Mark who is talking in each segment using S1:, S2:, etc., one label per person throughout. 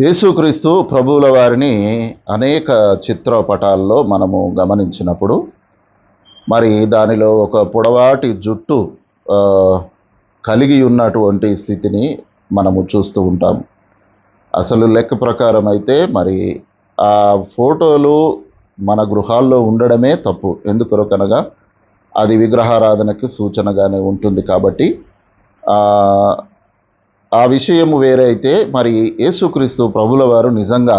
S1: యేసుక్రీస్తు ప్రభువుల వారిని అనేక చిత్రపటాల్లో మనము గమనించినప్పుడు మరి దానిలో ఒక పొడవాటి జుట్టు కలిగి ఉన్నటువంటి స్థితిని మనము చూస్తూ ఉంటాం. అసలు లెక్క ప్రకారం అయితే మరి ఆ ఫోటోలు మన గృహాల్లో ఉండడమే తప్పు. ఎందుకొరకనగా అది విగ్రహారాధనకి సూచనగానే ఉంటుంది కాబట్టి ఆ, విషయము వేరైతే మరి యేసుక్రీస్తు ప్రభుల వారు నిజంగా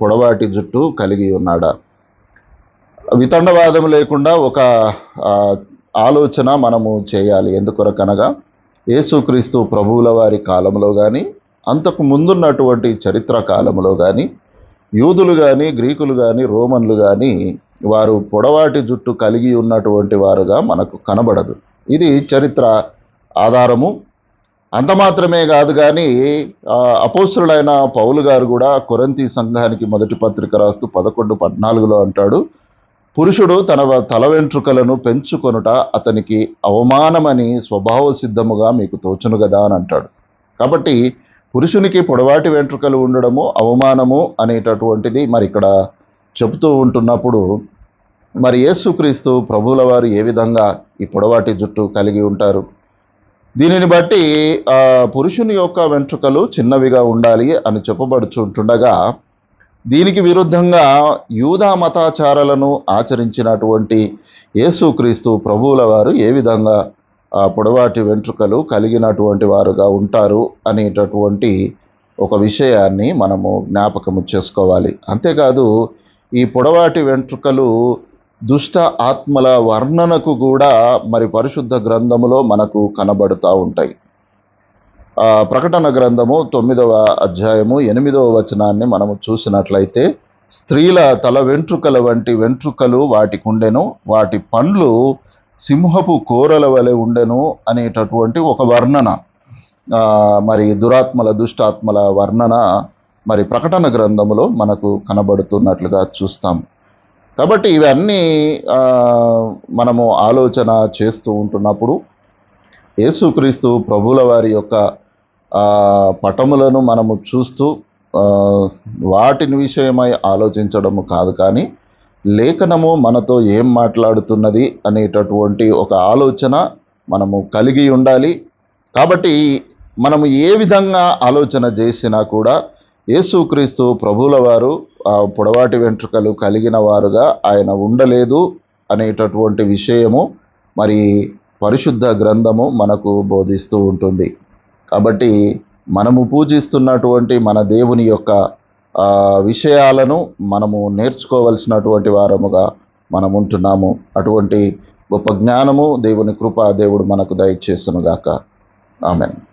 S1: పొడవాటి జుట్టు కలిగి ఉన్నాడా. వితండవాదం లేకుండా ఒక ఆలోచన మనము చేయాలి. ఎందుకొరకనగా యేసుక్రీస్తు ప్రభువుల వారి కాలంలో కానీ అంతకు ముందున్నటువంటి చరిత్ర కాలంలో కానీ యూదులు కానీ గ్రీకులు కానీ రోమన్లు కానీ వారు పొడవాటి జుట్టు కలిగి ఉన్నటువంటి వారుగా మనకు కనబడదు. ఇది చరిత్ర ఆధారము. అంత మాత్రమే కాదు కానీ ఆ, పౌలు గారు కూడా కొరంతి సంఘానికి మొదటి పత్రిక రాస్తూ పదకొండు పద్నాలుగులో అంటాడు పురుషుడు తన వ- తల వెంట్రుకలను పెంచుకొనుట అతనికి అవమానమని స్వభావ సిద్ధముగా మీకు తోచును కదా అని అంటాడు. కాబట్టి పురుషునికి పొడవాటి వెంట్రుకలు ఉండడము అవమానము అనేటటువంటిది మరి ఇక్కడ చెబుతూ ఉంటున్నప్పుడు మరి యేసుక్రీస్తు ప్రభువుల వారు ఏ విధంగా ఈ పొడవాటి జుట్టు కలిగి ఉంటారు? దీనిని బట్టి పురుషుని యొక్క వెంట్రుకలు చిన్నవిగా ఉండాలి అని చెప్పబడుచుంటుండగా దీనికి విరుద్ధంగా యూదా మతాచారాలను ఆచరించినటువంటి యేసుక్రీస్తు ప్రభువుల వారు ఏ విధంగా పొడవాటి వెంట్రుకలు కలిగినటువంటి వారుగా ఉంటారు అనేటటువంటి ఒక విషయాన్ని మనము జ్ఞాపకము చేసుకోవాలి. అంతేకాదు ఈ పొడవాటి వెంట్రుకలు దుష్ట ఆత్మల వర్ణనకు కూడా మరి పరిశుద్ధ గ్రంథములో మనకు కనబడుతూ ఉంటాయి. ప్రకటన గ్రంథము తొమ్మిదవ అధ్యాయము ఎనిమిదవ వచనాన్ని మనము చూసినట్లయితే స్త్రీల తల వెంట్రుకల వంటి వెంట్రుకలు వాటికి ఉండెను వాటి పండ్లు సింహపు కోరల వలె ఉండెను అనేటటువంటి ఒక వర్ణన. మరి దురాత్మల దుష్టాత్మల వర్ణన మరి ప్రకటన గ్రంథములో మనకు కనబడుతున్నట్లుగా చూస్తాం. కాబట్టి ఇవన్నీ మనము ఆలోచన చేస్తూ ఉంటున్నప్పుడు యేసుక్రీస్తు ప్రభుల వారి యొక్క పటములను మనము చూస్తూ వాటిని విషయమై ఆలోచించడము కాదు కానీ లేఖనము మనతో ఏం మాట్లాడుతున్నది అనేటటువంటి ఒక ఆలోచన మనము కలిగి ఉండాలి. కాబట్టి మనము ఏ విధంగా ఆలోచన చేసినా కూడా యేసుక్రీస్తు ప్రభుల వారు ఆ పొడవాటి వెంట్రుకలు కలిగిన వారుగా ఆయన ఉండలేదు అనేటటువంటి విషయము మరి పరిశుద్ధ గ్రంథము మనకు బోధిస్తూ ఉంటుంది. కాబట్టి మనము పూజిస్తున్నటువంటి మన దేవుని యొక్క విషయాలను మనము నేర్చుకోవలసినటువంటి వారముగా మనం ఉంటున్నాము అటువంటి గొప్ప జ్ఞానము దేవుని కృప దేవుడు మనకు దయచేసునుగాక. ఆమెను.